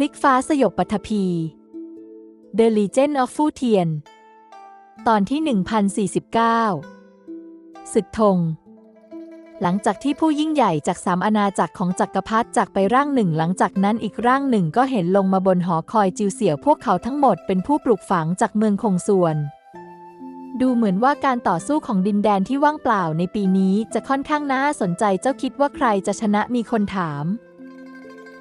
ลิกฟ้าสยบปัทภี The Legend of Fu Tian ตอนที่ 1049 ศึกธง หลังจากที่ผู้ยิ่งใหญ่จากสามอาณาจักรของจักรพรรดิจากไปร่างหนึ่ง หลังจากนั้นอีกร่างหนึ่งก็เห็นลงมาบนหอคอยจิวเสี่ยวพวกเขาทั้งหมดเป็นผู้ปลูกฝังจากเมืองคงส่วนดูเหมือนว่าการต่อสู้ของดินแดนที่ว่างเปล่าในปีนี้จะค่อนข้างน่าสนใจเจ้าคิดว่าใครจะชนะมีคนถาม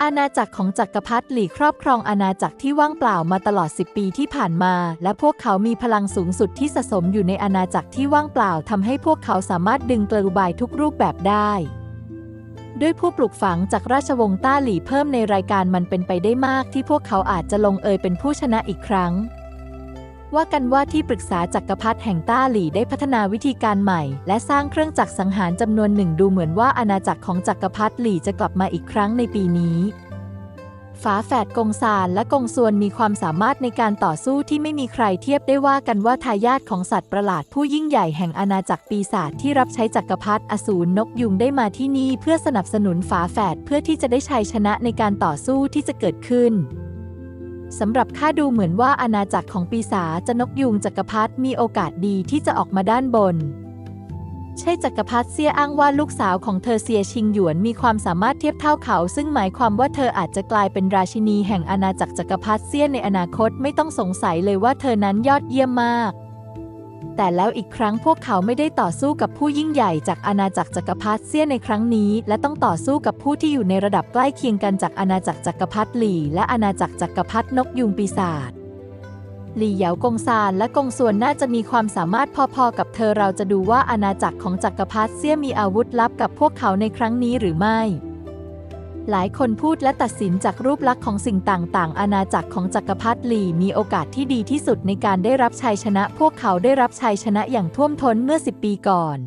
อาณาจักรของจักรพรรดิหลีครอบครองอาณาจักรที่ว่างเปล่ามาตลอด 10 ปีที่ผ่านมา และพวกเขามีพลังสูงสุดที่สะสมอยู่ในอาณาจักรที่ว่างเปล่าทำให้พวกเขาสามารถดึงกระบายทุกรูปแบบได้ ด้วยผู้ปลูกฝังจากราชวงศ์ต้าหลี่เพิ่มในรายการมันเป็นไปได้มากที่พวกเขาอาจจะลงเอยเป็นผู้ชนะอีกครั้ง ว่ากันว่าที่ปรึกษาจักรพรรดิแห่งต้าหลี่ได้พัฒนาวิธีการใหม่ และสร้างเครื่องจักรสังหารจำนวนหนึ่งดูเหมือนว่าอาณาจักรของจักรพรรดิหลี่จะกลับมาอีกครั้งในปีนี้ ฝาแฝดกงซานและกงซวนมีความสามารถในการต่อสู้ที่ไม่มีใครเทียบได้ว่ากันว่าทายาทของสัตว์ประหลาดผู้ยิ่งใหญ่แห่งอาณาจักรปีศาจที่รับใช้จักรพรรดิอสูรนกยุงได้มาที่นี่เพื่อสนับสนุนฝาแฝดเพื่อที่จะได้ชัยชนะในการต่อสู้ที่จะเกิดขึ้น สำหรับข้าดูเหมือนว่าอาณาจักรของปีศาจจะนกยุงจักรพรรดิมีโอกาสดีที่จะออกมาด้านบน ใช่จักรพรรดิเซียอ้างว่าลูกสาวของเธอเซียชิงหยวนมีความสามารถเทียบเท่าเขา ซึ่งหมายความว่าเธออาจจะกลายเป็นราชินีแห่งอาณาจักรจักรพรรดิเซียในอนาคตไม่ต้องสงสัยเลยว่าเธอนั้นยอดเยี่ยมมาก แต่แล้วอีกครั้งพวกเขาไม่ได้ต่อสู้กับผู้ยิ่งใหญ่จากอาณาจักรจักรพรรดิเซียในครั้งนี้ และต้องต่อสู้กับผู้ที่อยู่ในระดับใกล้เคียงกันจากอาณาจักรจักรพรรดิหลี่ และอาณาจักรจักรพรรดินกยุงปีศาจหลี่เหยากงซานและกงส่วนน่าจะมีความสามารถพอๆกับเธอเราจะดูว่าอาณาจักรของจักรพรรดิเซี่ยมีอาวุธลับกับพวกเขาในครั้งนี้หรือไม่ หลายคนพูดและตัดสินจากรูปลักษณ์ของสิ่งต่างๆ อาณาจักรของจักรพรรดิหลีมีโอกาสที่ดีที่สุดในการได้รับชัยชนะ พวกเขาได้รับชัยชนะอย่างท่วมท้นเมื่อ 10 ปีก่อน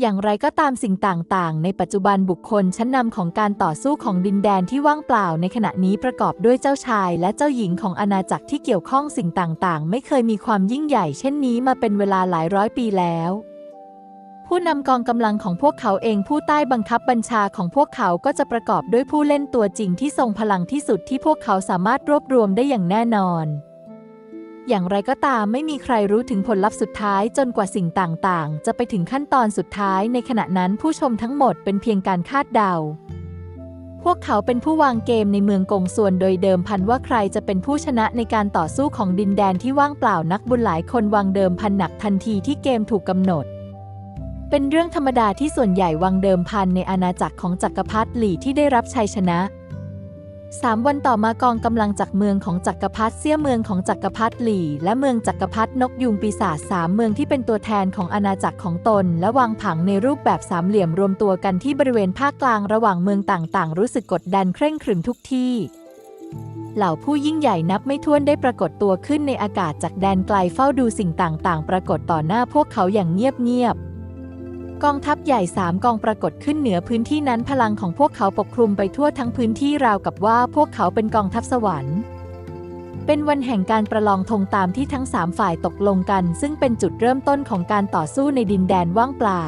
อย่างไรก็ตามสิ่งต่างๆ ในปัจจุบันบุคคลชั้นนำของการต่อสู้ของดินแดนที่ว่างเปล่าในขณะนี้ประกอบด้วยเจ้าชาย และเจ้าหญิงของอาณาจักรที่เกี่ยวข้องสิ่งต่างๆ ไม่เคยมีความยิ่งใหญ่ เช่นนี้มาเป็นเวลาหลายร้อยปีแล้ว ผู้นำกองกำลังของพวกเขาเองผู้ใต้บังคับบัญชาของพวกเขาก็จะประกอบด้วยผู้เล่นตัวจริงที่ทรงพลังที่สุดที่พวกเขาสามารถรวบรวมได้อย่างแน่นอน อย่างไรก็ตามไม่มีใครรู้ถึงผลลัพธ์สุดท้ายจนกว่าสิ่งต่างๆ จะไปถึงขั้นตอนสุดท้ายในขณะนั้นผู้ชมทั้งหมดเป็นเพียงการคาดเดาพวกเขาเป็นผู้วางเกมในเมืองกงส่วนโดยเดิมพันว่าใครจะเป็นผู้ชนะในการต่อสู้ของดินแดนที่ว่างเปล่านักบุญหลายคนวางเดิมพันหนักทันทีที่เกมถูกกำหนด เป็นเรื่องธรรมดาที่ส่วนใหญ่วางเดิมพันในอาณาจักรของจักรพรรดิหลี่ที่ได้รับชัยชนะสามวันต่อมากองกำลังจากเมืองของจักรพรรดิเซี่ยเมืองของจักรพรรดิหลี่ และเมืองจักรพรรดินกยุงปีศาจสามเมืองที่เป็นตัวแทนของอาณาจักรของตน และวางผังในรูปแบบสามเหลี่ยมรวมตัวกันที่บริเวณภาคกลางระหว่างเมืองต่างๆ รู้สึกกดดันเคร่งครึมทุกที่ เหล่าผู้ยิ่งใหญ่นับไม่ถ้วนได้ปรากฏตัวขึ้นในอากาศจากแดนไกลเฝ้าดูสิ่งต่างๆ ปรากฏต่อหน้าพวกเขาอย่างเงียบๆ กองทัพใหญ่สามกองปรากฏขึ้นเหนือพื้นที่นั้นพลังของพวกเขาปกคลุมไปทั่วทั้งพื้นที่ราวกับว่าพวกเขาเป็นกองทัพสวรรค์ เป็นวันแห่งการประลองธงตามที่ทั้งสามฝ่ายตกลงกัน ซึ่งเป็นจุดเริ่มต้นของการต่อสู้ในดินแดนว่างเปล่า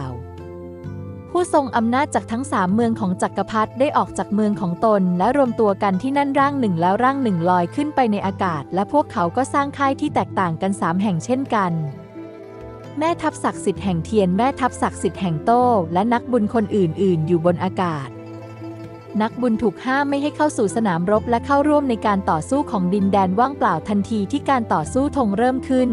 ผู้ทรงอำนาจจากทั้งสามเมืองของจักรพรรดิได้ออกจากเมืองของตน และรวมตัวกันที่นั่นร่างหนึ่งแล้วร่างหนึ่งลอยขึ้นไปในอากาศ และพวกเขาก็สร้างค่ายที่แตกต่างกันสามแห่งเช่นกัน แม่ทัพศักดิ์สิทธิ์แห่งเทียนแม่ทัพศักดิ์สิทธิ์แห่งโต้และนักบุญคนอื่น ๆ อยู่บนอากาศ นักบุญถูกห้ามไม่ให้เข้าสู่สนามรบและเข้าร่วมในการต่อสู้ของดินแดนว่างเปล่าทันทีที่การต่อสู้ธงเริ่มขึ้น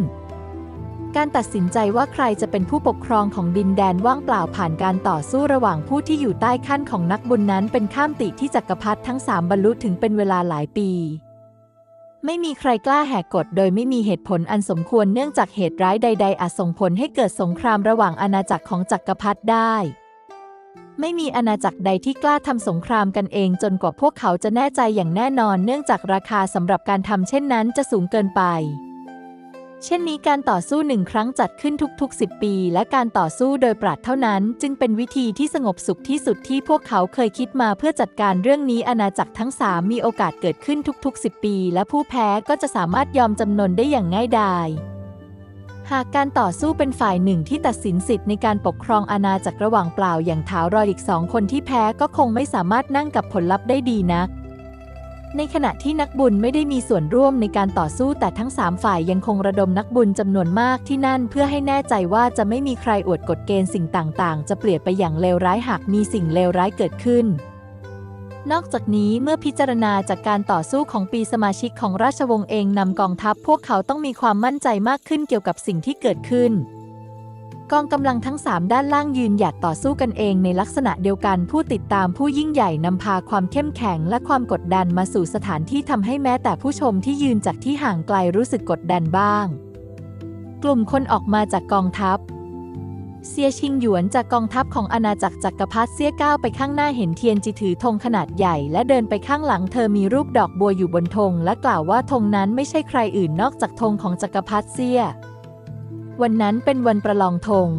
การตัดสินใจว่าใครจะเป็นผู้ปกครองของดินแดนว่างเปล่าผ่านการต่อสู้ระหว่างผู้ที่อยู่ใต้ขั้นของนักบุญนั้นเป็นข้ามติที่จักรพรรดิทั้งสามบรรลุถึงเป็นเวลาหลายปี ไม่มีใครกล้าแหกกฎโดยไม่มีเหตุผลอันสมควรเนื่องจากเหตุร้ายใด ๆ อาจส่งผลให้เกิดสงครามระหว่างอาณาจักรของจักรพรรดิได้ ไม่มีอาณาจักรใดที่กล้าทำสงครามกันเองจนกว่าพวกเขาจะแน่ใจอย่างแน่นอน เนื่องจากราคาสำหรับการทำเช่นนั้นจะสูงเกินไป เช่นนี้การต่อสู้หนึ่งครั้งจัดขึ้นทุกๆ 10 ปี และการต่อสู้โดยปราดเท่านั้น จึงเป็นวิธีที่สงบสุขที่สุดที่พวกเขาเคยคิดมาเพื่อจัดการเรื่องนี้อาณาจักรทั้งสามมีโอกาสเกิดขึ้นทุกๆ 10 ปี และผู้แพ้ก็จะสามารถยอมจำนนได้อย่างง่ายดายหากการต่อสู้เป็นฝ่ายหนึ่งที่ตัดสินสิทธิ์ในการปกครองอาณาจักรระหว่างเปล่าอย่างถาวรอีกสองคนที่แพ้ก็คงไม่สามารถนั่งกับผลลัพธ์ได้ดีนัก ในขณะที่นักบุญไม่ได้มีส่วนร่วมในการต่อสู้แต่ทั้งสามฝ่ายยังคงระดมนักบุญจำนวนมากที่นั่นเพื่อให้แน่ใจว่าจะไม่มีใครอวดกฎเกณฑ์สิ่งต่างๆ จะเปลี่ยนไปอย่างเลวร้ายหากมีสิ่งเลวร้ายเกิดขึ้น นอกจากนี้เมื่อพิจารณาจากการต่อสู้ของปีสมาชิกของราชวงศ์เองนำกองทัพพวกเขาต้องมีความมั่นใจมากขึ้นเกี่ยวกับสิ่งที่เกิดขึ้น กองกำลังทั้งสามด้านล่างยืนหยัดต่อสู้กันเองในลักษณะเดียวกันผู้ติดตามผู้ยิ่งใหญ่นำพาความเข้มแข็งและความกดดันมาสู่สถานที่ทำให้แม้แต่ผู้ชมที่ยืนจากที่ห่างไกลรู้สึกกดดันบ้าง กลุ่มคนออกมาจากกองทัพ เซียชิงหยวนจากกองทัพของอาณาจักรจักรพรรดิเซี่ยก้าวไปข้างหน้าเห็นเทียนจิถือธงขนาดใหญ่ และเดินไปข้างหลังเธอมีรูปดอกบัวอยู่บนธงและกล่าวว่าธงนั้นไม่ใช่ใครอื่นนอกจากธงของจักรพรรดิเซี่ย วันนั้นเป็นวันประลองธง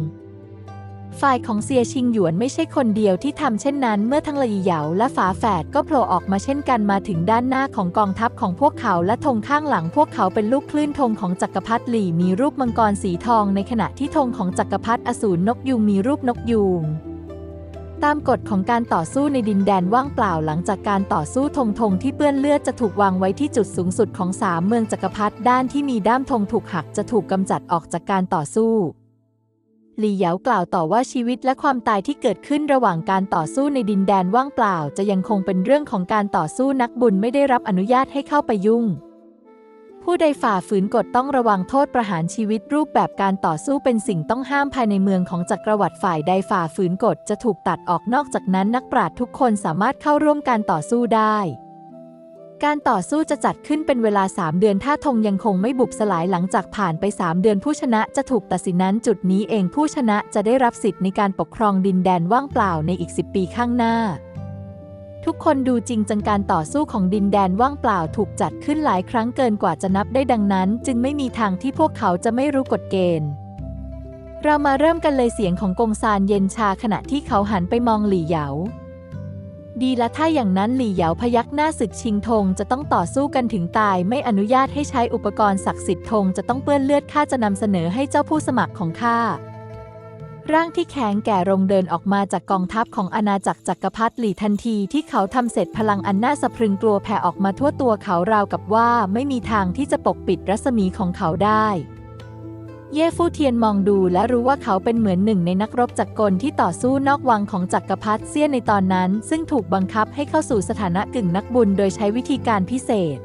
ฝ่ายของเซียชิงหยวนไม่ใช่คนเดียวที่ทำเช่นนั้น เมื่อทั้งหลีเหยาและฝาแฝดก็โผล่ออกมาเช่นกันมาถึงด้านหน้าของกองทัพของพวกเขาและธงข้างหลังพวกเขาเป็นลูกคลื่นธงของจักรพรรดิหลี่มีรูปมังกรสีทอง ในขณะที่ธงของจักรพรรดิอสูรนกยูงมีรูปนกยูง ตามกฎของการต่อสู้ในดินแดนว่างเปล่าหลังจากการต่อสู้ธงธงที่เปื้อนเลือดจะถูกวางไว้ที่จุดสูงสุดของสามเมืองจักรพรรดิด้านที่มีด้ามธงถูกหักจะถูกกำจัดออกจากการต่อสู้หลี่เหยากล่าวต่อว่าชีวิตและความตายที่เกิดขึ้นระหว่างการต่อสู้ในดินแดนว่างเปล่า จะยังคงเป็นเรื่องของการต่อสู้นักบุญไม่ได้รับอนุญาตให้เข้าไปยุ่ง ผู้ใดฝ่าฝืนกฎต้องระวังโทษประหารชีวิตรูปแบบการต่อสู้เป็นสิ่งต้องห้ามภายในเมืองของจักรวรรดิฝ่ายใดฝ่าฝืนกฎจะถูกตัดออกนอกจากนั้นนักปราชญ์ทุกคนสามารถเข้าร่วมการต่อสู้ได้ การต่อสู้จะจัดขึ้นเป็นเวลา 3 เดือนถ้าธงยังคงไม่บุบสลายหลังจากผ่านไป 3 เดือนผู้ชนะจะถูกตัดสินนั้นจุดนี้เองผู้ชนะจะได้รับสิทธิ์ในการปกครองดินแดนว่างเปล่าในอีก 10 ปีข้างหน้า ทุกคนดูจริงจังการต่อสู้ของดินแดนว่างเปล่าถูกจัดขึ้นหลายครั้งเกินกว่าจะนับได้ดังนั้น จึงไม่มีทางที่พวกเขาจะไม่รู้กฎเกณฑ์ เรามาเริ่มกันเลยเสียงของกงซานเย็นชาขณะที่เขาหันไปมองหลี่เหยา ดีละถ้าอย่างนั้นหลี่เหยาพยักหน้าศึกชิงธงจะต้องต่อสู้กันถึงตาย ไม่อนุญาตให้ใช้อุปกรณ์ศักดิ์สิทธิ์ธงจะต้องเปื้อนเลือดข้าจะนำเสนอให้เจ้าผู้สมัครของข้า ร่างที่แข็งแก่รงเดินออกมาจากกองทัพของอาณาจักรจักรพรรดิหลีทันทีที่เขาทำเสร็จพลังอันน่าสะพรึงกลัวแผ่ออกมาทั่วตัวเขาราวกับว่าไม่มีทางที่จะปกปิดรัศมีของเขาได้ เย่ฟู่เทียนมองดูและรู้ว่าเขาเป็นเหมือนหนึ่งในนักรบจักรกลที่ต่อสู้นอกวังของจักรพรรดิเซี่ยในตอนนั้น ซึ่งถูกบังคับให้เข้าสู่สถานะกึ่งนักบุญโดยใช้วิธีการพิเศษ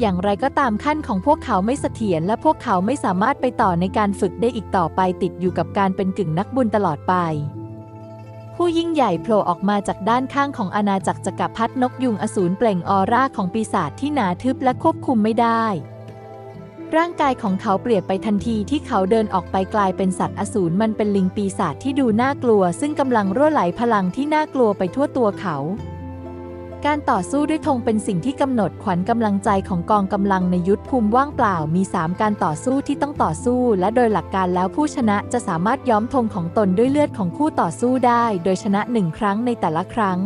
อย่างไรก็ตามขั้นของพวกเขาไม่เสถียรและพวกเขาไม่สามารถไปต่อในการฝึกได้อีกต่อไปติดอยู่กับการเป็นกึ่งนักบุญตลอดไป ผู้ยิ่งใหญ่โผล่ออกมาจากด้านข้างของอาณาจักรจักรพรรดินกยุงอสูรเปล่งออร่าของปีศาจที่หนาทึบและควบคุมไม่ได้ ร่างกายของเขาเปลี่ยนไปทันทีที่เขาเดินออกไปกลายเป็นสัตว์อสูรมันเป็นลิงปีศาจที่ดูน่ากลัว ซึ่งกำลังรั่วไหลพลังที่น่ากลัวไปทั่วตัวเขา การต่อสู้ด้วยธงเป็นสิ่งที่กำหนดขวัญกำลังใจของกองกำลังในยุทธภูมิว่างเปล่ามี 3 การต่อสู้ที่ต้องต่อสู้ และโดยหลักการแล้วผู้ชนะจะสามารถย้อมธงของตนด้วยเลือดของคู่ต่อสู้ได้ โดยชนะหนึ่งครั้งในแต่ละครั้ง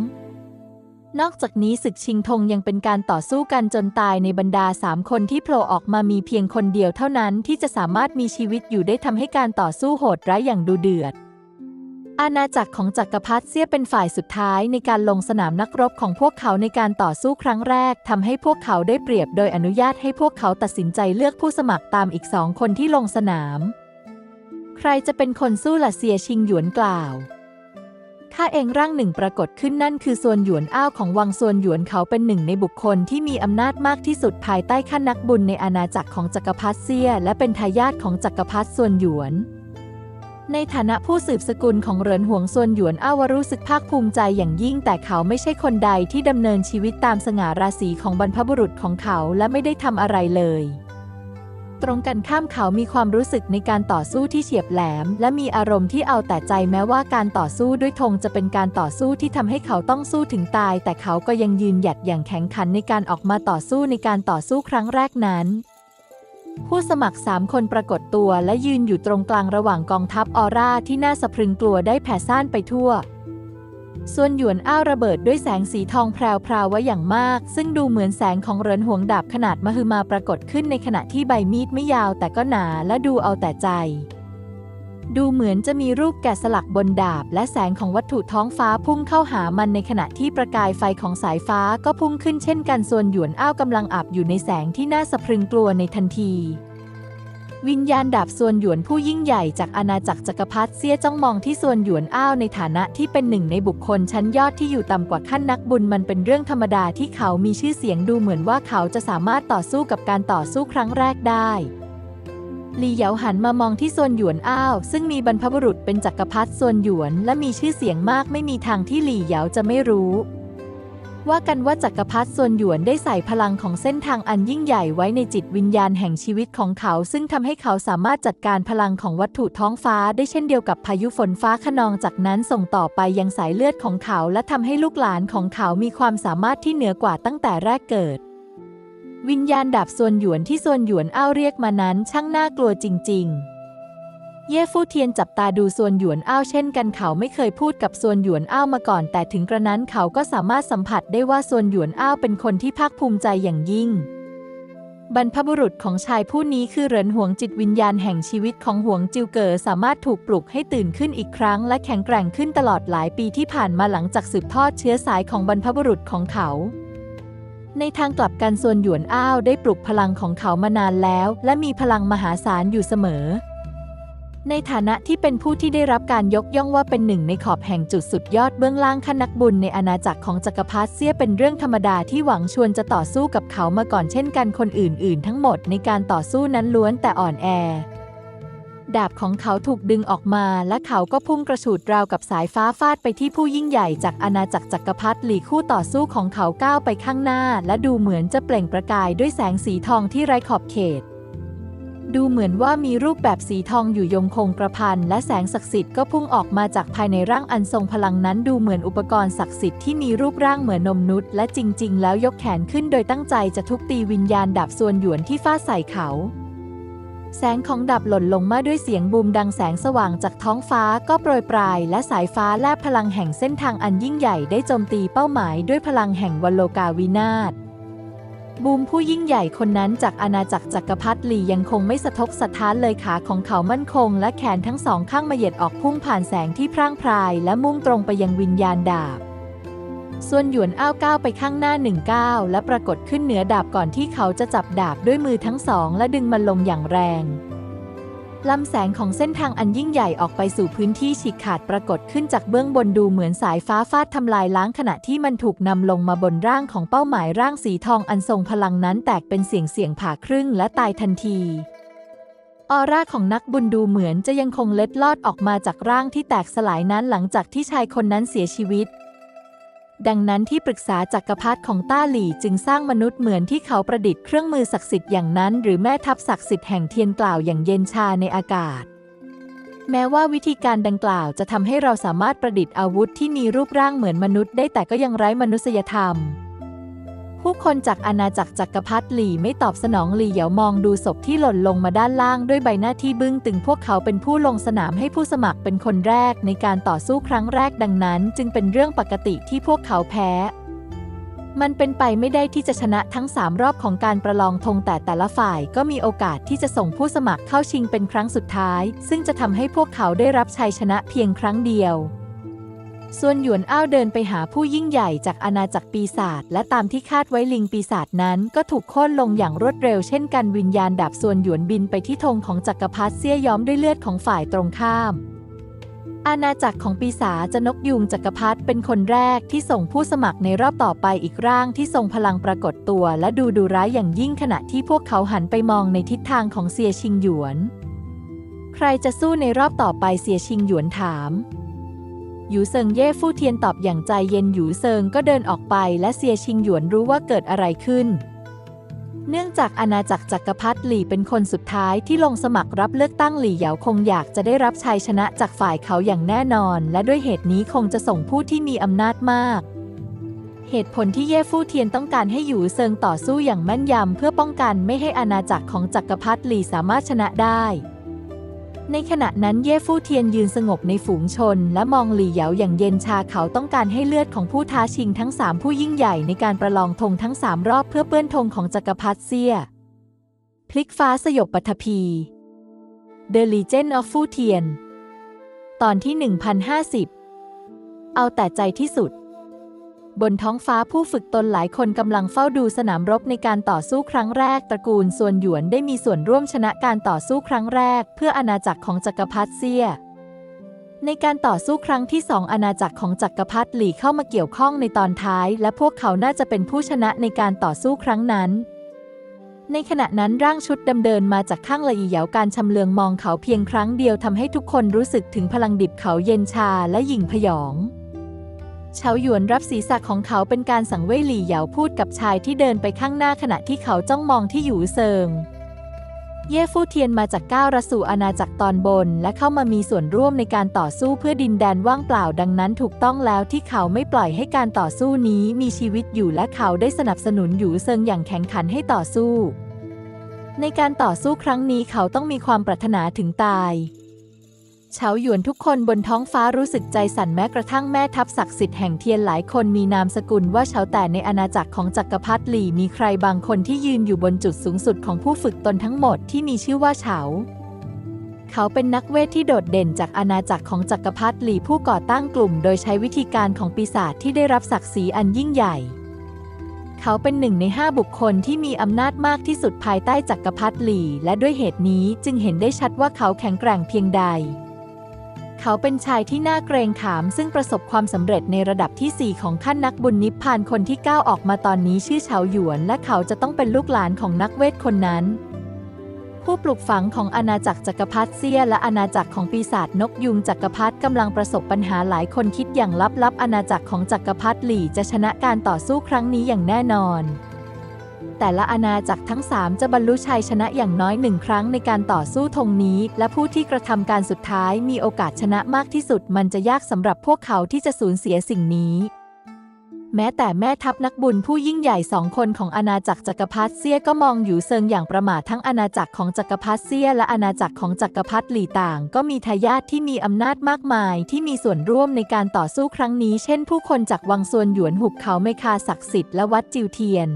นอกจากนี้ศึกชิงธงยังเป็นการต่อสู้กันจนตายในบรรดาสามคนที่โผล่ออกมามีเพียงคนเดียวเท่านั้นที่จะสามารถมีชีวิตอยู่ได้ทำให้การต่อสู้โหดร้ายอย่างดูเดือด อาณาจักรของจักรพรรดิเซียเป็นฝ่ายสุดท้ายในการลงสนามนักรบของพวกเขาในการต่อสู้ครั้งแรกทำให้พวกเขาได้เปรียบโดยอนุญาตให้พวกเขาตัดสินใจเลือกผู้สมัครตามอีกสองคนที่ลงสนาม ใครจะเป็นคนสู้ล่ะเซียชิงหยวนกล่าวข้าเองร่างหนึ่งปรากฏขึ้นนั่นคือส่วนหยวนอ้าวของวังส่วนหยวนเขาเป็นหนึ่งในบุคคลที่มีอำนาจมากที่สุดภายใต้ขั้นนักบุญในอาณาจักรของจักรพรรดิเซีย และเป็นทายาทของจักรพรรดิส่วนหยวน ในฐานะผู้สืบสกุลของเหรินหวงส่วนหยวนอ้าวรู้สึกภาคภูมิใจอย่างยิ่งแต่เขาไม่ใช่คนใดที่ดำเนินชีวิตตามสง่าราศีของบรรพบุรุษของเขาและไม่ได้ทำอะไรเลย ตรงกันข้ามเขามีความรู้สึกในการต่อสู้ที่เฉียบแหลม และมีอารมณ์ที่เอาแต่ใจแม้ว่าการต่อสู้ด้วยธงจะเป็นการต่อสู้ที่ทำให้เขาต้องสู้ถึงตาย แต่เขาก็ยังยืนหยัดอย่างแข็งขันในการออกมาต่อสู้ในการต่อสู้ครั้งแรกนั้น ผู้สมัครสามคนปรากฏตัวและยืนอยู่ตรงกลางระหว่างกองทัพออร่าที่น่าสะพรึงกลัวได้แผ่ซ่านไปทั่ว ส่วนหยวนอ้าวระเบิดด้วยแสงสีทองแพรวพราวไว้อย่างมาก ซึ่งดูเหมือนแสงของเหรินหวงดาบขนาดมหึมาปรากฏขึ้นในขณะที่ใบมีดไม่ยาวแต่ก็หนาและดูเอาแต่ใจ ดูเหมือนจะมีรูปแกะสลักบนดาบ และแสงของวัตถุท้องฟ้าพุ่งเข้าหามันในขณะที่ประกายไฟของสายฟ้าก็พุ่งขึ้นเช่นกันส่วนหยวนอ้าวกำลังอาบอยู่ในแสงที่น่าสะพรึงกลัวในทันที วิญญาณดาบส่วนหยวนผู้ยิ่งใหญ่จากอาณาจักรจักรพรรดิเสียจ้องมองที่ส่วนหยวนอ้าวในฐานะที่เป็นหนึ่งในบุคคลชั้นยอดที่อยู่ต่ำกว่าขั้นนักบุญมันเป็นเรื่องธรรมดาที่เขามีชื่อเสียงดูเหมือนว่าเขาจะสามารถต่อสู้กับการต่อสู้ครั้งแรกได้ ลีเหยาหันมามองที่ส่วนหยวนอ้าว ซึ่งมีบรรพบุรุษเป็นจักรพรรดิส่วนหยวนและมีชื่อเสียงมากไม่มีทางที่หลี่เหยาจะไม่รู้ ว่ากันว่าจักรพรรดิส่วนหยวนได้ใส่พลังของเส้นทางอันยิ่งใหญ่ไว้ในจิตวิญญาณแห่งชีวิตของเขา ซึ่งทำให้เขาสามารถจัดการพลังของวัตถุท้องฟ้าได้เช่นเดียวกับพายุฝนฟ้าขนองจากนั้นส่งต่อไปยังสายเลือดของเขา และทำให้ลูกหลานของเขามีความสามารถที่เหนือกว่าตั้งแต่แรกเกิด วิญญาณดาบส่วนหยวนที่ส่วนหยวนอ้าวเรียกมานั้นช่างน่ากลัวจริง ๆ เย่ฟู่เทียนจับตาดูส่วนหยวนอ้าวเช่นกันเขาไม่เคยพูดกับส่วนหยวนอ้าวมาก่อน แต่ถึงกระนั้นเขาก็สามารถสัมผัสได้ว่าส่วนหยวนอ้าวเป็นคนที่ภาคภูมิใจอย่างยิ่ง บรรพบุรุษของชายผู้นี้คือเหรินหวงจิตวิญญาณแห่งชีวิตของหวงจิวเก๋อสามารถถูกปลุกให้ตื่นขึ้นอีกครั้ง และแข็งแกร่งขึ้นตลอดหลายปีที่ผ่านมาหลังจากสืบทอดเชื้อสายของบรรพบุรุษของเขา ในทางกลับกันส่วนหยวนอ้าวได้ปลุกพลังของเขามานานแล้ว และมีพลังมหาศาลอยู่เสมอ ในฐานะที่เป็นผู้ที่ได้รับการยกย่องว่าเป็นหนึ่งในขอบแห่งจุดสุดยอดเบื้องล่างขั้นนักบุญในอาณาจักรของจักรพรรดิเสียเป็นเรื่องธรรมดาที่หวังชวนจะต่อสู้กับเขามาก่อนเช่นกันคนอื่น ๆ ทั้งหมดในการต่อสู้นั้นล้วนแต่อ่อนแอ ดาบของเขาถูกดึงออกมาและเขาก็พุ่งกระฉูดราวกับสายฟ้าฟาดไปที่ผู้ยิ่งใหญ่จากอาณาจักรจักรพรรดิหลีคู่ต่อสู้ของเขาก้าวไปข้างหน้า และดูเหมือนจะเปล่งประกายด้วยแสงสีทองที่ไร้ขอบเขต ดูเหมือนว่ามีรูปแบบสีทองอยู่ยงคงกระพันและแสงศักดิ์สิทธิ์ก็พุ่งออกมาจากภายในร่างอันทรงพลังนั้นดูเหมือนอุปกรณ์ศักดิ์สิทธิ์ที่มีรูปร่างเหมือนนมนุษย์และจริง ๆ แล้วยกแขนขึ้นโดยตั้งใจจะทุบตีวิญญาณดาบส่วนหยวนที่ฟาดใส่เขา แสงของดาบหล่นลงมาด้วยเสียงบูมดังแสงสว่างจากท้องฟ้าก็โปรยปลาย และสายฟ้าแลบพลังแห่งเส้นทางอันยิ่งใหญ่ได้โจมตีเป้าหมายด้วยพลังแห่งวัลโลกาวินาศบูมผู้ยิ่งใหญ่คนนั้นจากอาณาจักรจักรพรรดิลียังคงไม่สะทกสะท้านเลยขาของเขามั่นคง และแขนทั้งสองข้างมาเหยียดออกพุ่งผ่านแสงที่พร่างพราย และมุ่งตรงไปยังวิญญาณดาบ ส่วนหยวนอ้าวก้าวไปข้างหน้าหนึ่งก้าวและปรากฏขึ้นเหนือดาบก่อนที่เขาจะจับดาบด้วยมือทั้งสอง และดึงมันลงอย่างแรงลำแสงของเส้นทางอันยิ่งใหญ่ออกไปสู่พื้นที่ฉีกขาดปรากฏขึ้นจากเบื้องบนดูเหมือนสายฟ้าฟาดทำลายล้างขณะที่มันถูกนำลงมาบนร่างของเป้าหมายร่างสีทองอันทรงพลังนั้นแตกเป็นเสียงเสียงผ่าครึ่งและตายทันทีออร่าของนักบุญดูเหมือนจะยังคงเล็ดลอดออกมาจากร่างที่แตกสลายนั้นหลังจากที่ชายคนนั้นเสียชีวิต ดังนั้นที่ปรึกษาจักรพรรดิของต้าหลี่จึงสร้างมนุษย์เหมือนที่เขาประดิษฐ์เครื่องมือศักดิ์สิทธิ์อย่างนั้น หรือแม่ทัพศักดิ์สิทธิ์แห่งเทียนกล่าวอย่างเย็นชาในอากาศ แม้ว่าวิธีการดังกล่าวจะทำให้เราสามารถประดิษฐ์อาวุธที่มีรูปร่างเหมือนมนุษย์ได้แต่ก็ยังไร้มนุษยธรรม ผู้คนจากอาณาจักรจักรพรรดิหลี่ไม่ตอบสนองหลี่เหยามองดูศพที่หล่นลงมาด้านล่างด้วยใบหน้าที่บึ้งตึงพวกเขาเป็นผู้ลงสนามให้ผู้สมัครเป็นคนแรกในการต่อสู้ครั้งแรกดังนั้น จึงเป็นเรื่องปกติที่พวกเขาแพ้ มันเป็นไปไม่ได้ที่จะชนะทั้ง 3 รอบของการประลองธงแต่แต่ละฝ่ายก็มีโอกาสที่จะส่งผู้สมัครเข้าชิงเป็นครั้งสุดท้าย ซึ่งจะทำให้พวกเขาได้รับชัยชนะเพียงครั้งเดียว ส่วนหยวนอ้าวเดินไปหาผู้ยิ่งใหญ่จากอาณาจักรปีศาจและตามที่คาดไว้ลิงปีศาจนั้นก็ถูกโค่นลงอย่างรวดเร็วเช่นกันวิญญาณดาบส่วนหยวนบินไปที่ธงของจักรพรรดิเสี้ยย้อมด้วยเลือดของฝ่ายตรงข้าม อาณาจักรของปีศาจจะนกยูงจักรพรรดิเป็นคนแรกที่ส่งผู้สมัครในรอบต่อไปอีกร่างที่ทรงพลังปรากฏตัวและดูดูร้ายอย่างยิ่งขณะที่พวกเขาหันไปมองในทิศทางของเซียชิงหยวน ใครจะสู้ในรอบต่อไปเซียชิงหยวนถาม หยูเซิงเย่ฟู่เทียนตอบอย่างใจเย็นหยูเซิงก็เดินออกไปและเซียชิงหยวนรู้ว่าเกิดอะไรขึ้น เนื่องจากอาณาจักรจักรพรรดิหลี่เป็นคนสุดท้ายที่ลงสมัครรับเลือกตั้งหลี่เหยาคงอยากจะได้รับชัยชนะจากฝ่ายเขาอย่างแน่นอน และด้วยเหตุนี้คงจะส่งผู้ที่มีอำนาจมาก เหตุผลที่เย่ฟู่เทียนต้องการให้หยูเซิงต่อสู้อย่างแม่นยำเพื่อป้องกันไม่ให้อาณาจักรของจักรพรรดิหลี่สามารถชนะได้ ในขณะนั้นเย่ฟู่เทียนยืนสงบในฝูงชน และมองหลี่เหยาอย่างเย็นชาเขาต้องการให้เลือดของผู้ท้าชิงทั้งสามผู้ยิ่งใหญ่ในการประลองธงทั้งสามรอบเพื่อเปื้อนธงของจักรพรรดิเซีย พลิกฟ้าสยบปัทภี The Legend of ฟู่เทียน ตอนที่ 1050 เอาแต่ใจที่สุด บนท้องฟ้าผู้ฝึกตนหลายคนกำลังเฝ้าดูสนามรบในการต่อสู้ครั้งแรก ตระกูลส่วนหยวนได้มีส่วนร่วมชนะการต่อสู้ครั้งแรก เพื่ออาณาจักรของจักรพรรดิเซีย ในการต่อสู้ครั้งที่สองอาณาจักรของจักรพรรดิหลี่เข้ามาเกี่ยวข้องในตอนท้าย และพวกเขาน่าจะเป็นผู้ชนะในการต่อสู้ครั้งนั้น ในขณะนั้นร่างชุดดำเดินมาจากข้างละอีเหยาการชำเลืองมองเขาเพียงครั้งเดียวทำให้ทุกคนรู้สึกถึงพลังดิบเขาเย็นชาและหยิ่งพยอง เฉาหยวนรับศีรษะของเขาเป็นการสังเวยหลี่เหยาพูดกับชายที่เดินไปข้างหน้าขณะที่เขาจ้องมองที่อยู่เซิง เย่ฟู่เทียนมาจากก้าวระสู่อาณาจักรตอนบน และเข้ามามีส่วนร่วมในการต่อสู้เพื่อดินแดนว่างเปล่าดังนั้นถูกต้องแล้วที่เขาไม่ปล่อยให้การต่อสู้นี้มีชีวิตอยู่และเขาได้สนับสนุนหยูเซิงอย่างแข็งขันให้ต่อสู้ ในการต่อสู้ครั้งนี้เขาต้องมีความปรารถนาถึงตาย เฉาหยวนทุกคนบนท้องฟ้ารู้สึกใจสั่นแม้กระทั่งแม่ทัพศักดิ์สิทธิ์แห่งเทียนหลายคนมีนามสกุลว่าเฉาแต่ในอาณาจักรของจักรพรรดิหลี่มีใครบางคนที่ยืนอยู่บนจุดสูงสุดของผู้ฝึกตนทั้งหมดที่มีชื่อว่าเฉา เขาเป็นนักเวทที่โดดเด่นจากอาณาจักรของจักรพรรดิหลี่ผู้ก่อตั้งกลุ่ม โดยใช้วิธีการของปีศาจที่ได้รับศักดิ์ศรีอันยิ่งใหญ่เขาเป็นหนึ่งในห้าบุคคลที่มีอำนาจมากที่สุดภายใต้จักรพรรดิหลี่ และด้วยเหตุนี้จึงเห็นได้ชัดว่าเขาแข็งแกร่งเพียงใด เขาเป็นชายที่น่าเกรงขาม ซึ่งประสบความสำเร็จในระดับที่ 4 ของขั้นนักบุญนิพพานคนที่ก้าวออกมาตอนนี้ชื่อเฉาหยวน และเขาจะต้องเป็นลูกหลานของนักเวทคนนั้น ผู้ปลูกฝังของอาณาจักรจักรพรรดิเซีย และอาณาจักรของปีศาจนกยุงจักรพรรดิกำลังประสบปัญหาหลายคนคิดอย่างลับๆอาณาจักรของจักรพรรดิหลี่จะชนะการต่อสู้ครั้งนี้อย่างแน่นอน แต่ละอาณาจักรทั้ง 3 จะบรรลุชัยชนะอย่างน้อยหนึ่งครั้งในการต่อสู้ธงนี้ และผู้ที่กระทำการสุดท้ายมีโอกาสชนะมากที่สุด มันจะยากสำหรับพวกเขาที่จะสูญเสียสิ่งนี้ แม้แต่แม่ทัพนักบุญผู้ยิ่งใหญ่สองคนของอาณาจักรจักรพรรดิเซียก็มองอยู่เซิงอย่างประมาททั้งอาณาจักรของจักรพรรดิเซีย และอาณาจักรของจักรพรรดิหลี่ต่าง ก็มีทายาทที่มีอำนาจมากมาย ที่มีส่วนร่วมในการต่อสู้ครั้งนี้ เช่น ผู้คนจากวังซวนหยวนหุบเขาไมคาศักดิ์สิทธิ์และวัดจิวเทียน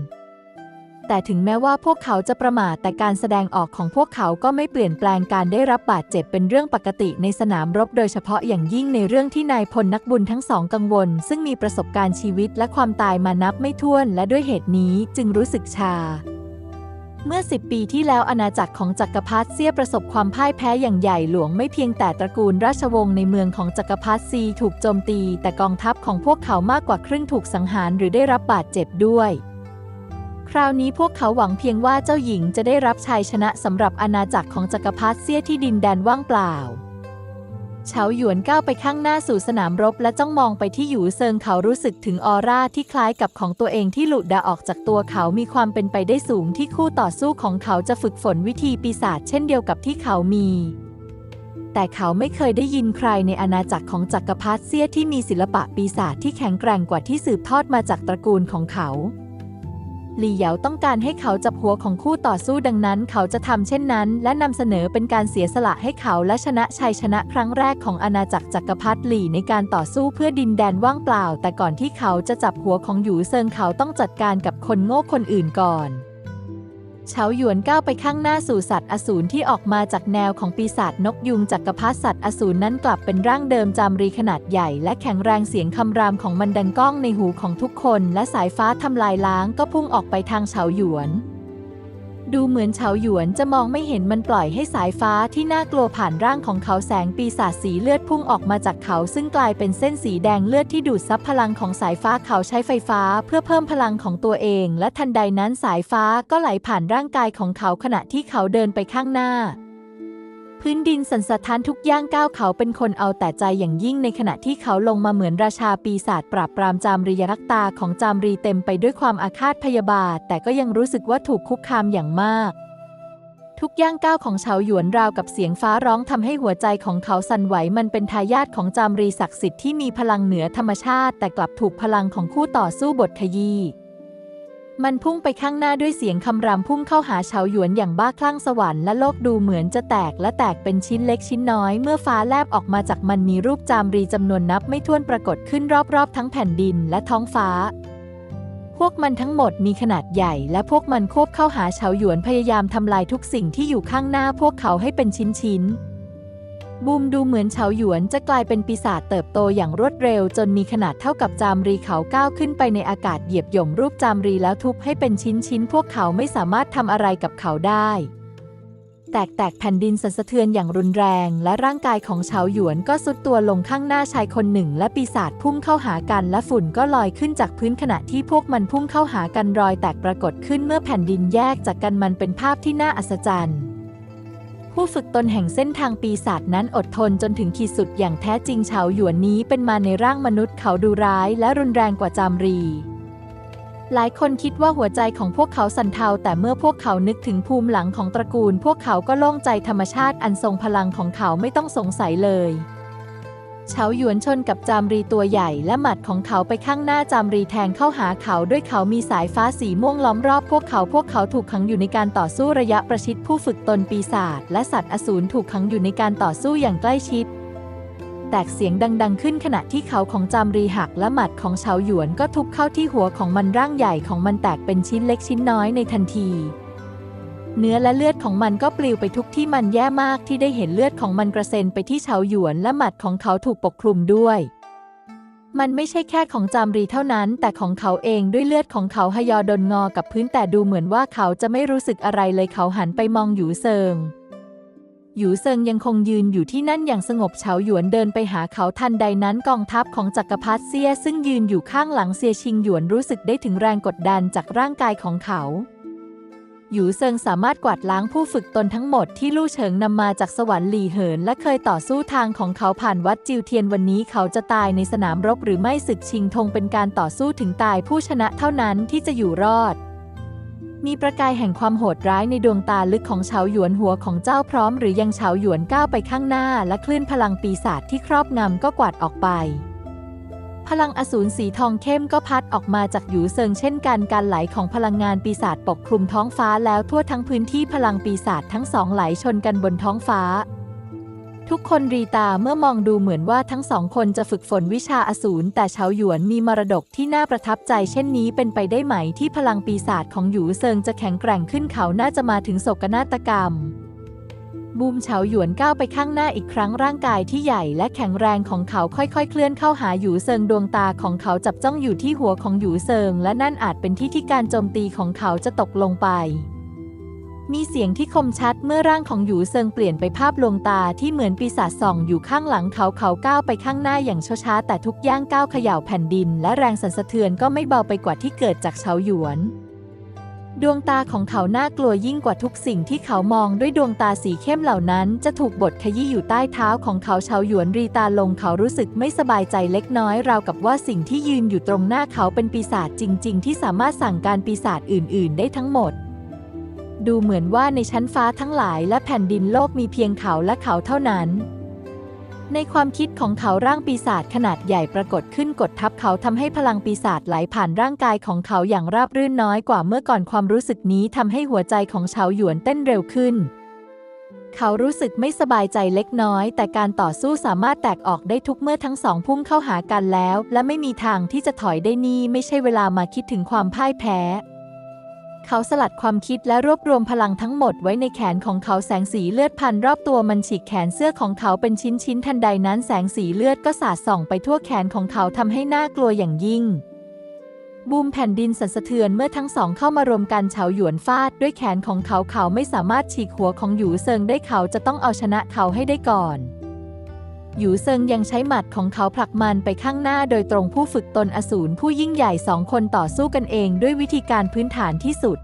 แต่ถึงแม้ว่าพวกเขาจะประมาทแต่การแสดงออกของพวกเขาก็ไม่เปลี่ยนแปลงการได้รับบาดเจ็บเป็นเรื่องปกติในสนามรบโดยเฉพาะอย่างยิ่งในเรื่องที่นายพลนักบุญทั้งสองกังวล ซึ่งมีประสบการณ์ชีวิตและความตายมานับไม่ถ้วนและด้วยเหตุนี้จึงรู้สึกชาเมื่อ 10 ปีที่แล้วอาณาจักรของจักรพรรดิเซียประสบความพ่ายแพ้อย่างใหญ่หลวงไม่เพียงแต่ตระกูลราชวงศ์ในเมืองของจักรพรรดิซีถูกโจมตี แต่กองทัพของพวกเขามากกว่าครึ่งถูกสังหารหรือได้รับบาดเจ็บด้วย คราวนี้พวกเขาหวังเพียงว่าเจ้าหญิงจะได้รับชัยชนะสำหรับอาณาจักรของจักรพรรดิเซียที่ดินแดนว่างเปล่าเฉาหยวนก้าวไปข้างหน้าสู่สนามรบและจ้องมองไปที่หยูเซิงเขารู้สึกถึงออร่าที่คล้ายกับของตัวเองที่หลุดดาออกจากตัวเขามีความเป็นไปได้สูงที่คู่ต่อสู้ของเขาจะฝึกฝนวิธีปีศาจเช่นเดียวกับที่เขามี แต่เขาไม่เคยได้ยินใครในอาณาจักรของจักรพรรดิเซียที่มีศิลปะปีศาจที่แข็งแกร่งกว่าที่สืบทอดมาจากตระกูลของเขา หลี่เหยาต้องการให้เขาจับหัวของคู่ต่อสู้ดังนั้น เขาจะทำเช่นนั้น และนำเสนอเป็นการเสียสละให้เขาและชนะชัยชนะครั้งแรกของอาณาจักรจักรพรรดิหลี่ในการต่อสู้เพื่อดินแดนว่างเปล่า แต่ก่อนที่เขาจะจับหัวของหยูเซิงเขาต้องจัดการกับคนโง่คนอื่นก่อน เฉาหยวนก้าวไปข้างหน้าสู่สัตว์อสูรที่ออกมาจากแนวของปีศาจนกยุงจักรพรรดิสัตว์อสูรนั้นกลับเป็นร่างเดิมจามรีขนาดใหญ่ และแข็งแรงเสียงคำรามของมันดังก้องในหูของทุกคน และสายฟ้าทำลายล้างก็พุ่งออกไปทางเฉาหยวน ดูเหมือนเฉาหยวนจะมองไม่เห็นมันปล่อยให้สายฟ้าที่น่ากลัวผ่านร่างของเขาแสงปีศาจสีเลือดพุ่งออกมาจากเขาซึ่งกลายเป็นเส้นสีแดงเลือดที่ดูดซับพลังของสายฟ้าเขาใช้ไฟฟ้าเพื่อเพิ่มพลังของตัวเอง และทันใดนั้นสายฟ้าก็ไหลผ่านร่างกายของเขาขณะที่เขาเดินไปข้างหน้า พื้นดินสั่นสะท้านทุกย่างก้าวเขาเป็นคนเอาแต่ใจอย่างยิ่งในขณะที่เขาลงมาเหมือนราชาปีศาจปราบปรามจามรียักษ์ตาของจามรีเต็มไปด้วยความอาฆาตพยาบาท แต่ก็ยังรู้สึกว่าถูกคุกคามอย่างมากทุกย่างก้าวของเฉาหยวนราวกับเสียงฟ้าร้องทำให้หัวใจของเขาสั่นไหวมันเป็นทายาทของจามรีศักดิ์สิทธิ์ที่มีพลังเหนือธรรมชาติ แต่กลับถูกพลังของคู่ต่อสู้บทขยี้ มันพุ่งไปข้างหน้าด้วยเสียงคำรามพุ่งเข้าหาเฉาหยวนอย่างบ้าคลั่งสวรรค์และโลกดูเหมือนจะแตกและแตกเป็นชิ้นเล็กชิ้นน้อย เมื่อฟ้าแลบออกมาจากมันมีรูปจามรีจำนวนนับไม่ถ้วนปรากฏขึ้นรอบๆ ทั้งแผ่นดินและท้องฟ้า พวกมันทั้งหมดมีขนาดใหญ่ และพวกมันควบเข้าหาเฉาหยวนพยายามทำลายทุกสิ่งที่อยู่ข้างหน้าพวกเขาให้เป็นชิ้นๆ บูมดูเหมือนเฉาหยวนจะกลายเป็นปีศาจเติบโตอย่างรวดเร็ว จนมีขนาดเท่ากับจามรีเขาก้าวขึ้นไปในอากาศเหยียบหย่มรูปจามรีแล้วทุบให้เป็นชิ้นชิ้นๆพวกเขาไม่สามารถทำอะไรกับเขาได้ แตกแตกแผ่นดินสั่นสะเทือนอย่างรุนแรง และร่างกายของเฉาหยวนก็สุดตัวลงข้างหน้าชายคนหนึ่ง และปีศาจพุ่งเข้าหากันและฝุ่นก็ลอยขึ้นจากพื้นขณะที่พวกมันพุ่งเข้าหากันรอยแตกปรากฏขึ้นเมื่อแผ่นดินแยกจากกันมันเป็นภาพที่น่าอัศจรรย์ ผู้ฝึกตนแห่งเส้นทางปีศาจนั้นอดทนจนถึงขีดสุดอย่างแท้จริงเฉาหยวนนี้เป็นมาในร่างมนุษย์เขาดูร้ายและรุนแรงกว่าจามรี หลายคนคิดว่าหัวใจของพวกเขาสั่นเทาแต่เมื่อพวกเขานึกถึงภูมิหลังของตระกูล พวกเขาก็โล่งใจธรรมชาติอันทรงพลังของเขาไม่ต้องสงสัยเลย เฉาหยวนชนกับจามรีตัวใหญ่และหมัดของเขาไปข้างหน้าจามรีแทงเข้าหาเขาด้วยเขามีสายฟ้าสีม่วงล้อมรอบพวกเขาพวกเขาถูกขังอยู่ในการต่อสู้ระยะประชิดผู้ฝึกตนปีศาจและสัตว์อสูรถูกขังอยู่ในการต่อสู้อย่างใกล้ชิด แตกเสียงดัง ๆ ขึ้นขณะที่เขาของจามรีหักและหมัดของเฉาหยวนก็ทุบเข้าที่หัวของมันร่างใหญ่ของมันแตกเป็นชิ้นเล็กชิ้นน้อยในทันที เนื้อและเลือดของมันก็ปลิวไปทุกที่มันแย่มากที่ได้เห็นเลือดของมันกระเซ็นไปที่เฉาหยวนและหมัดของเขาถูกปกคลุมด้วย มันไม่ใช่แค่ของจามรีเท่านั้น แต่ของเขาเองด้วยเลือดของเขาหยอดนงอกับพื้นแต่ดูเหมือนว่าเขาจะไม่รู้สึกอะไรเลยเขาหันไปมองหยูเซิงหยูเซิงยังคงยืนอยู่ที่นั่นอย่างสงบเฉาหยวนเดินไปหาเขาทันใดนั้นกองทัพของจักรพรรดิเซียซึ่งยืนอยู่ข้างหลังเซียชิงหยวนรู้สึกได้ถึงแรงกดดันจากร่างกายของเขา หยูเซิงสามารถกวาดล้างผู้ฝึกตนทั้งหมดที่ลู่เฉิงนำมาจากสวรรค์หลี่เหิน และเคยต่อสู้ทางของเขาผ่านวัดจิวเทียนวันนี้เขาจะตายในสนามรบหรือไม่ศึกชิงธงเป็นการต่อสู้ถึงตายผู้ชนะเท่านั้นที่จะอยู่รอด มีประกายแห่งความโหดร้ายในดวงตาลึกของเฉาหยวนหัวของเจ้าพร้อม หรือยังเฉาหยวนก้าวไปข้างหน้า และคลื่นพลังปีศาจที่ครอบงำก็กวาดออกไป พลังอสูรสีทองเข้มก็พัดออกมาจากหยูเซิงเช่นกันการไหลของพลังงานปีศาจปกคลุมท้องฟ้าแล้วทั่วทั้งพื้นที่พลังปีศาจทั้งสองไหลชนกันบนท้องฟ้า ทุกคนรีตาเมื่อมองดูเหมือนว่าทั้งสองคนจะฝึกฝนวิชาอสูรแต่เฉาหยวนมีมรดกที่น่าประทับใจเช่นนี้เป็นไปได้ไหมที่พลังปีศาจของหยูเซิงจะแข็งแกร่งขึ้นเขาน่าจะมาถึงโศกนาฏกรรม บูมเฉาหยวนก้าวไปข้างหน้าอีกครั้งร่างกายที่ใหญ่และแข็งแรงของเขาค่อยๆ เคลื่อนเข้าหาหยูเซิงดวงตาของเขาจับจ้องอยู่ที่หัวของหยูเซิง และนั่นอาจเป็นที่ที่การโจมตีของเขาจะตกลงไป มีเสียงที่คมชัดเมื่อร่างของหยูเซิงเปลี่ยนไปภาพลวงตาที่เหมือนปีศาจส่องอยู่ข้างหลังเขาเขาก้าวไปข้างหน้าอย่างช้าๆแต่ทุกย่างก้าวเขย่าแผ่นดิน และแรงสั่นสะเทือนก็ไม่เบาไปกว่าที่เกิดจากเฉาหยวน ดวงตาของเขาน่ากลัวยิ่งกว่าทุกสิ่งที่เขามองด้วยดวงตาสีเข้มเหล่านั้น จะถูกบดขยี้อยู่ใต้เท้าของเขาเฉาหยวนรีตาลงเขารู้สึกไม่สบายใจเล็กน้อยราวกับว่าสิ่งที่ยืนอยู่ตรงหน้าเขาเป็นปีศาจจริง ๆ ที่สามารถสั่งการปีศาจอื่น ๆ ได้ทั้งหมด ดูเหมือนว่าในชั้นฟ้าทั้งหลายและแผ่นดินโลกมีเพียงเขาและเขาเท่านั้น ในความคิดของเขาร่างปีศาจขนาดใหญ่ปรากฏขึ้นกดทับเขาทำให้พลังปีศาจไหลผ่านร่างกายของเขาอย่างราบรื่นน้อยกว่าเมื่อก่อนความรู้สึกนี้ทำให้หัวใจของเฉาหยวนเต้นเร็วขึ้น เขารู้สึกไม่สบายใจเล็กน้อย แต่การต่อสู้สามารถแตกออกได้ทุกเมื่อทั้งสองพุ่งเข้าหากันแล้ว และไม่มีทางที่จะถอยได้นี่ไม่ใช่เวลามาคิดถึงความพ่ายแพ้ เขาสลัดความคิดและรวบรวมพลังทั้งหมดไว้ในแขนของเขาแสงสีเลือดพันรอบตัวมันฉีกแขนเสื้อของเขาเป็นชิ้นๆทันใดนั้นแสงสีเลือดก็สาดส่องไปทั่วแขนของเขาทำให้น่ากลัวอย่างยิ่ง บูมแผ่นดินสั่นสะเทือนเมื่อทั้งสองเข้ามารวมกันเฉาหยวนฟาดด้วยแขนของเขาเขาไม่สามารถฉีกหัวของหยูเซิงได้เขาจะต้องเอาชนะเขาให้ได้ก่อน หยูเซิงยังใช้หมัดของเขาผลักมันไปข้างหน้าโดยตรงผู้ฝึกตนอสูรผู้ยิ่งใหญ่สองคนต่อสู้กันเองด้วยวิธีการพื้นฐานที่สุด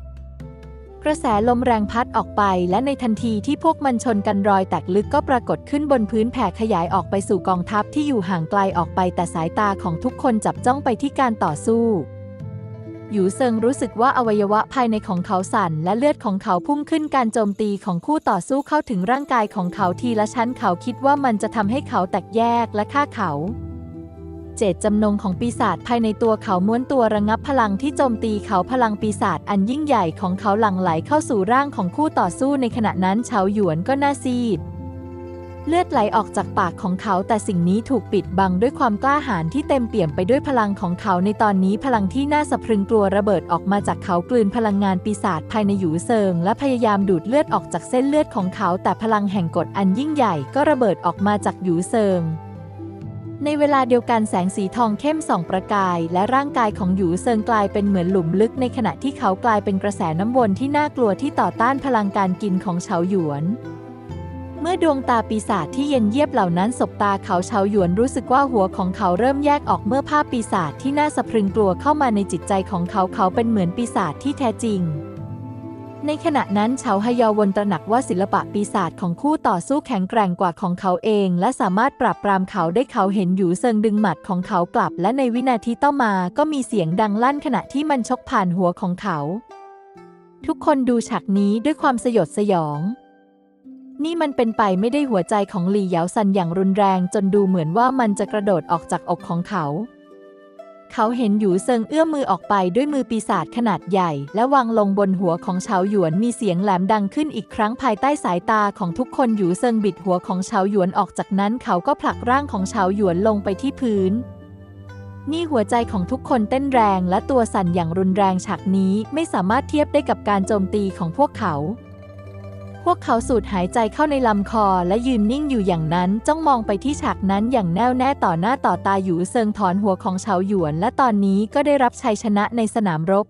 กระแสลมแรงพัดออกไปและในทันทีที่พวกมันชนกันรอยแตกลึกก็ปรากฏขึ้นบนพื้นแผ่ขยายออกไปสู่กองทัพที่อยู่ห่างไกลออกไปแต่สายตาของทุกคนจับจ้องไปที่การต่อสู้ หยูเซิงรู้สึกว่าอวัยวะภายในของเขาสั่น และเลือดของเขาพุ่งขึ้นการโจมตีของคู่ต่อสู้เข้าถึงร่างกายของเขาทีละชั้นเขาคิดว่ามันจะทำให้เขาแตกแยกและฆ่าเขา เจตจำนงของปีศาจภายในตัวเขาม้วนตัวระงับพลังที่โจมตีเขาพลังปีศาจอันยิ่งใหญ่ของเขาหลั่งไหลเข้าสู่ร่างของคู่ต่อสู้ในขณะนั้นเฉาหยวนก็น่าซีด เลือดไหลออกจากปากของเขา แต่สิ่งนี้ถูกปิดบังด้วยความกล้าหาญที่เต็มเปี่ยมไปด้วยพลังของเขาในตอนนี้พลังที่น่าสะพรึงกลัวระเบิดออกมาจากเขากลืนพลังงานปีศาจภายในหยูเซิง และพยายามดูดเลือดออกจากเส้นเลือดของเขา แต่พลังแห่งกฎอันยิ่งใหญ่ก็ระเบิดออกมาจากหยูเซิงในเวลาเดียวกันแสงสีทองเข้มส่องประกาย และร่างกายของหยูเซิงกลายเป็นเหมือนหลุมลึก ในขณะที่เขากลายเป็นกระแสน้ำวนที่น่ากลัวที่ต่อต้านพลังการกินของเฉาหยวน เมื่อดวงตาปีศาจที่เย็นเยียบเหล่านั้นสบตาเขาเฉาหยวนรู้สึกว่าหัวของเขาเริ่มแยกออกเมื่อภาพปีศาจที่น่าสะพรึงกลัวเข้ามาในจิตใจของเขาเขาเป็นเหมือนปีศาจที่แท้จริง ในขณะนั้นเฉาฮยอวนตระหนักว่าศิลปะปีศาจของคู่ต่อสู้แข็งแกร่งกว่าของเขาเอง และสามารถปราบปรามเขาได้เขาเห็นหยูเซิงดึงหมัดของเขากลับ และในวินาทีต่อมาก็มีเสียงดังลั่นขณะที่มันชกผ่านหัวของเขา ทุกคนดูฉากนี้ด้วยความสยดสยอง นี่มันเป็นไปไม่ได้หัวใจของหลี่เหยาซันอย่างรุนแรงจนดูเหมือนว่ามันจะกระโดดออกจากอกของเขา เขาเห็นหยูเซิงเอื้อมมือออกไปด้วยมือปีศาจขนาดใหญ่ และวางลงบนหัวของเฉาหยวนมีเสียงแหลมดังขึ้นอีกครั้งภายใต้สายตาของทุกคนหยูเซิงบิดหัวของเฉาหยวนออกจากนั้นเขาก็ผลักร่างของเฉาหยวนลงไปที่พื้นนี่หัวใจของทุกคนเต้นแรงและตัวสั่นอย่างรุนแรงฉากนี้ไม่สามารถเทียบได้กับการโจมตีของพวกเขา พวกเขาสูดหายใจเข้าในลำคอและยืนนิ่งอยู่อย่างนั้นจ้องมองไปที่ฉากนั้นอย่างแน่วแน่ต่อหน้าต่อตาอยู่เซิงถอนหัวของเฉาหยวน และตอนนี้ก็ได้รับชัยชนะในสนามรบ